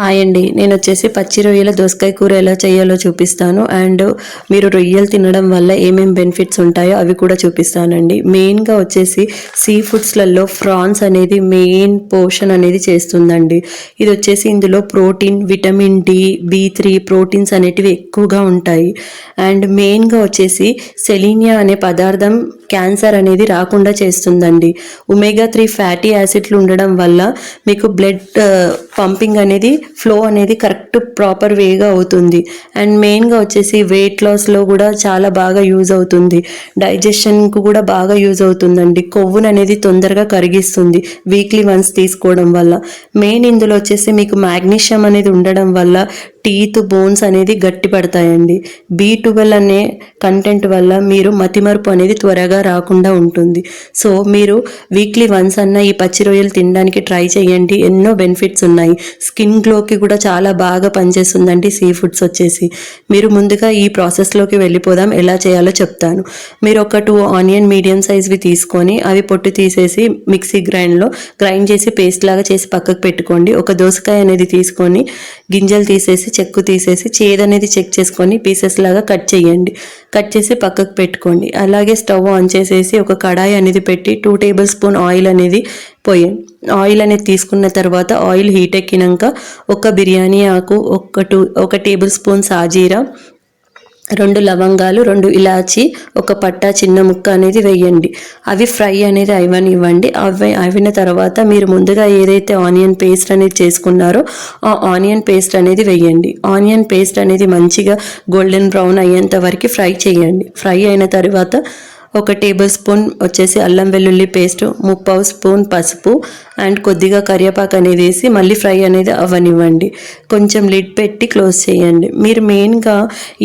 Hi అండి. నేను వచ్చేసి పచ్చి రొయ్యల దోసకాయ కూర ఎలా చేయాలో చూపిస్తాను. అండ్ మీరు రొయ్యలు తినడం వల్ల ఏమేమి బెనిఫిట్స్ ఉంటాయో అవి కూడా చూపిస్తానండి. మెయిన్గా వచ్చేసి సీ ఫుడ్స్లలో ఫ్రాన్స్ అనేది మెయిన్ పోర్షన్ అనేది చేస్తుందండి. ఇది వచ్చేసి ఇందులో protein vitamin D B three proteins అనేటివి ఎక్కువగా ఉంటాయి. అండ్ మెయిన్గా వచ్చేసి సెలీనియా అనే పదార్థం క్యాన్సర్ అనేది రాకుండా చేస్తుందండి. ఒమేగా త్రీ ఫ్యాటీ యాసిడ్లు ఉండడం వల్ల మీకు బ్లడ్ పంపింగ్ అనేది ఫ్లో అనేది కరెక్ట్ ప్రాపర్ వేగా అవుతుంది. అండ్ మెయిన్గా వచ్చేసి వెయిట్ లాస్లో కూడా చాలా బాగా యూజ్ అవుతుంది. డైజెషన్కు కూడా బాగా యూజ్ అవుతుందండి. కొవ్వును అనేది తొందరగా కరిగిస్తుంది వీక్లీ వన్స్ తీసుకోవడం వల్ల. మెయిన్ ఇందులో వచ్చేసి మీకు మ్యాగ్నీషియం అనేది ఉండడం వల్ల టీత్ బోన్స్ అనేది గట్టి పడతాయండి. బీ ట్వెల్వ్ అనే కంటెంట్ వల్ల మీరు మతిమరుపు అనేది త్వరగా రాకుండా ఉంటుంది. సో మీరు వీక్లీ వన్స్ అన్న ఈ పచ్చి రొయ్యలు తినడానికి ట్రై చేయండి. ఎన్నో బెనిఫిట్స్ ఉన్నాయి. స్కిన్ గ్లోకి కూడా చాలా బాగా పనిచేస్తుందండి సీ ఫుడ్స్ వచ్చేసి. మీరు ముందుగా ఈ ప్రాసెస్లోకి వెళ్ళిపోదాం. ఎలా చేయాలో చెప్తాను. మీరు ఒక టూ ఆనియన్ మీడియం సైజ్వి తీసుకొని అవి పొట్టు తీసేసి మిక్సీ గ్రైండ్లో గ్రైండ్ చేసి పేస్ట్ లాగా చేసి పక్కకు పెట్టుకోండి. ఒక దోసకాయ అనేది తీసుకొని గింజలు తీసేసి చెక్కు తీసేసి చేదు అనేది చెక్ చేసుకొని పీసెస్ లాగా కట్ చేయండి. కట్ చేసి పక్కకు పెట్టుకోండి. అలాగే స్టవ్ ఆన్ చేసేసి ఒక కడాయి అనేది పెట్టి టూ టేబుల్ స్పూన్ ఆయిల్ అనేది పోయండి. ఆయిల్ అనేది తీసుకున్న తర్వాత ఆయిల్ హీట్ ఎక్కినాక ఒక బిర్యానీ ఆకు ఒక టూ ఒక టేబుల్ స్పూన్ సాజీరా రెండు లవంగాలు రెండు ఇలాచి ఒక పట్టా చిన్న ముక్క అనేది వేయండి. అవి ఫ్రై అనేది అవనివ్వండి అవి అవిన తర్వాత మీరు ముందుగా ఏదైతే ఆనియన్ పేస్ట్ అనేది చేసుకున్నారో ఆ ఆనియన్ పేస్ట్ అనేది వేయండి. ఆనియన్ పేస్ట్ అనేది మంచిగా గోల్డెన్ బ్రౌన్ అయ్యేంత వరకు ఫ్రై చేయండి. ఫ్రై అయిన తర్వాత ఒక టేబుల్ స్పూన్ వచ్చేసి అల్లం వెల్లుల్లి పేస్ట్ ముప్పావు స్పూన్ పసుపు అండ్ కొద్దిగా కరివేపాకు అనేది వేసి మళ్ళీ ఫ్రై అనేది అవ్వనివ్వండి. కొంచెం లిడ్ పెట్టి క్లోజ్ చేయండి. మీరు మెయిన్గా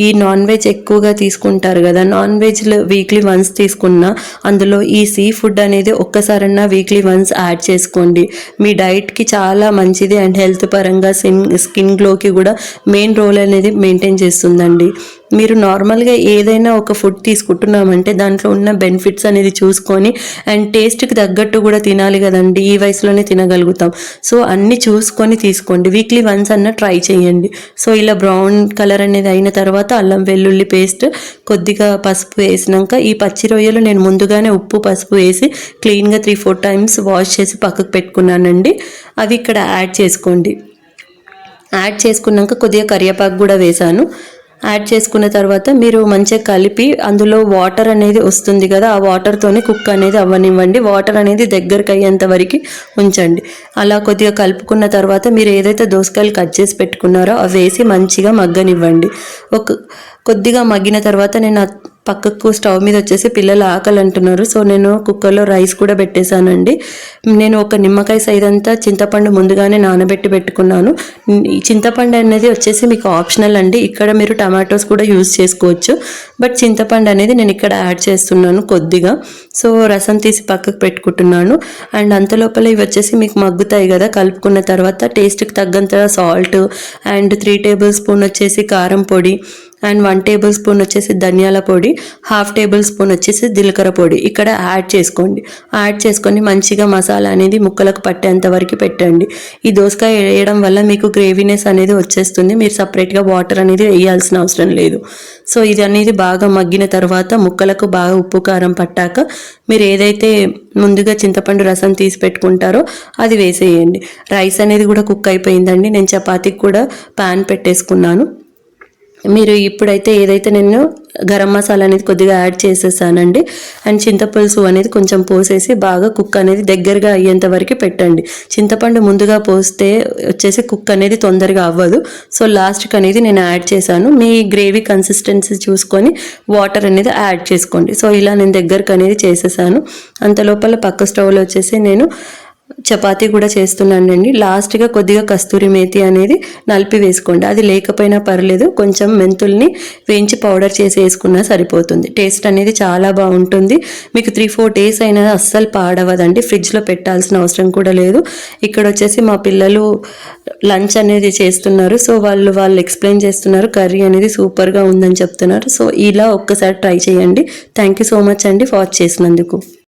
ఈ నాన్ వెజ్ ఎక్కువగా తీసుకుంటారు కదా నాన్ వెజ్లో వీక్లీ వన్స్ తీసుకున్న అందులో ఈ సీ ఫుడ్ అనేది ఒక్కసారన్నా వీక్లీ వన్స్ యాడ్ చేసుకోండి. మీ డైట్కి చాలా మంచిది అండ్ హెల్త్ పరంగా స్కిన్ స్కిన్ గ్లోకి కూడా మెయిన్ రోల్ అనేది మెయింటైన్ చేస్తుందండి. మీరు నార్మల్గా ఏదైనా ఒక ఫుడ్ తీసుకుంటున్నామంటే దాంట్లో ఉన్న బెనిఫిట్స్ అనేది చూసుకొని అండ్ టేస్ట్కి తగ్గట్టు కూడా తినాలి కదండి ఈ వయసులోనే తినగలుగుతాం. సో అన్నీ చూసుకొని తీసుకోండి. వీక్లీ వన్స్ అన్న ట్రై చేయండి. సో ఇలా బ్రౌన్ కలర్ అనేది అయిన తర్వాత అల్లం వెల్లుల్లి పేస్ట్ కొద్దిగా పసుపు వేసినాక ఈ పచ్చి రొయ్యలు నేను ముందుగానే ఉప్పు పసుపు వేసి క్లీన్గా త్రీ ఫోర్ టైమ్స్ వాష్ చేసి పక్కకు పెట్టుకున్నానండి. అవి ఇక్కడ యాడ్ చేసుకోండి. యాడ్ చేసుకున్నాక కొద్దిగా కరివేపాకు కూడా వేసాను. యాడ్ చేసుకున్న తర్వాత మీరు మంచిగా కలిపి అందులో వాటర్ అనేది వస్తుంది కదా ఆ వాటర్తోనే కుక్ అనేది అవ్వనివ్వండి. వాటర్ అనేది దగ్గరకు అయ్యేంత వరకు ఉంచండి. అలా కొద్దిగా కలుపుకున్న తర్వాత మీరు ఏదైతే దోసకాయలు కట్ చేసి పెట్టుకున్నారో అవి వేసి మంచిగా మగ్గనివ్వండి. ఒక కొద్దిగా మగ్గిన తర్వాత నేను పక్కకు స్టవ్ మీద వచ్చేసి పిల్లలు ఆకలి అంటున్నారు. సో నేను కుక్కర్లో రైస్ కూడా పెట్టేశానండి. నేను ఒక నిమ్మకాయ సైజ్ అంతా చింతపండు ముందుగానే నానబెట్టి పెట్టుకున్నాను. చింతపండు అనేది వచ్చేసి మీకు ఆప్షనల్ అండి. ఇక్కడ మీరు టమాటోస్ కూడా యూజ్ చేసుకోవచ్చు. బట్ చింతపండు అనేది నేను ఇక్కడ యాడ్ చేస్తున్నాను కొద్దిగా. సో రసం తీసి పక్కకు పెట్టుకుంటున్నాను. అండ్ అంత లోపల ఇవి వచ్చేసి మీకు మగ్గుతాయి కదా కలుపుకున్న తర్వాత టేస్ట్కి తగ్గంత salt and three tablespoon వచ్చేసి కారం పొడి అండ్ వన్ టేబుల్ స్పూన్ వచ్చేసి ధనియాల పొడి హాఫ్ టేబుల్ స్పూన్ వచ్చేసి జీలకర్ర పొడి. ఇక్కడ యాడ్ చేసుకోండి. యాడ్ చేసుకొని మంచిగా మసాలా అనేది ముక్కలకు పట్టేంత వరకు పెట్టండి. ఈ దోసకాయ వేయడం వల్ల మీకు గ్రేవీనెస్ అనేది వచ్చేస్తుంది. మీరు సపరేట్గా వాటర్ అనేది వేయాల్సిన అవసరం లేదు. సో ఇది అనేది బాగా మగ్గిన తర్వాత ముక్కలకు బాగా ఉప్పు కారం పట్టాక మీరు ఏదైతే ముందుగా చింతపండు రసం తీసి పెట్టుకుంటారో అది వేసేయండి. రైస్ అనేది కూడా కుక్ అయిపోయిందండి. నేను చపాతీకి కూడా పాన్ పెట్టేసుకున్నాను. మీరు ఇప్పుడైతే ఏదైతే నేను గరం మసాలా అనేది కొద్దిగా యాడ్ చేసేసానండి అండ్ చింతపులుసు అనేది కొంచెం పోసేసి బాగా కుక్ అనేది దగ్గరగా అయ్యేంత వరకు పెట్టండి. చింతపండు ముందుగా పోస్తే వచ్చేసి కుక్ అనేది తొందరగా అవ్వదు. సో లాస్ట్కి అనేది నేను యాడ్ చేశాను. మీ గ్రేవీ కన్సిస్టెన్సీ చూసుకొని వాటర్ అనేది యాడ్ చేసుకోండి. సో ఇలా నేను దగ్గరకు అనేది చేసేసాను. అంత లోపల పక్క స్టవ్లో వచ్చేసి నేను చపాతీ కూడా చేస్తున్నానండి. లాస్ట్గా కొద్దిగా కస్తూరి మేతి అనేది నలిపి వేసుకోండి. అది లేకపోయినా పర్లేదు కొంచెం మెంతుల్ని వేయించి పౌడర్ చేసి వేసుకున్నా సరిపోతుంది. టేస్ట్ అనేది చాలా బాగుంటుంది. మీకు త్రీ ఫోర్ డేస్ అయినా అస్సలు పాడవదండి. ఫ్రిడ్జ్లో పెట్టాల్సిన అవసరం కూడా లేదు. ఇక్కడ వచ్చేసి మా పిల్లలు లంచ్ అనేది చేస్తున్నారు. సో వాళ్ళు వాళ్ళు ఎక్స్ప్లెయిన్ చేస్తున్నారు. కర్రీ అనేది సూపర్గా ఉందని చెప్తున్నారు. సో ఇలా ఒక్కసారి ట్రై చేయండి. థ్యాంక్ యూ సో మచ్ అండి వాచ్ చేసినందుకు.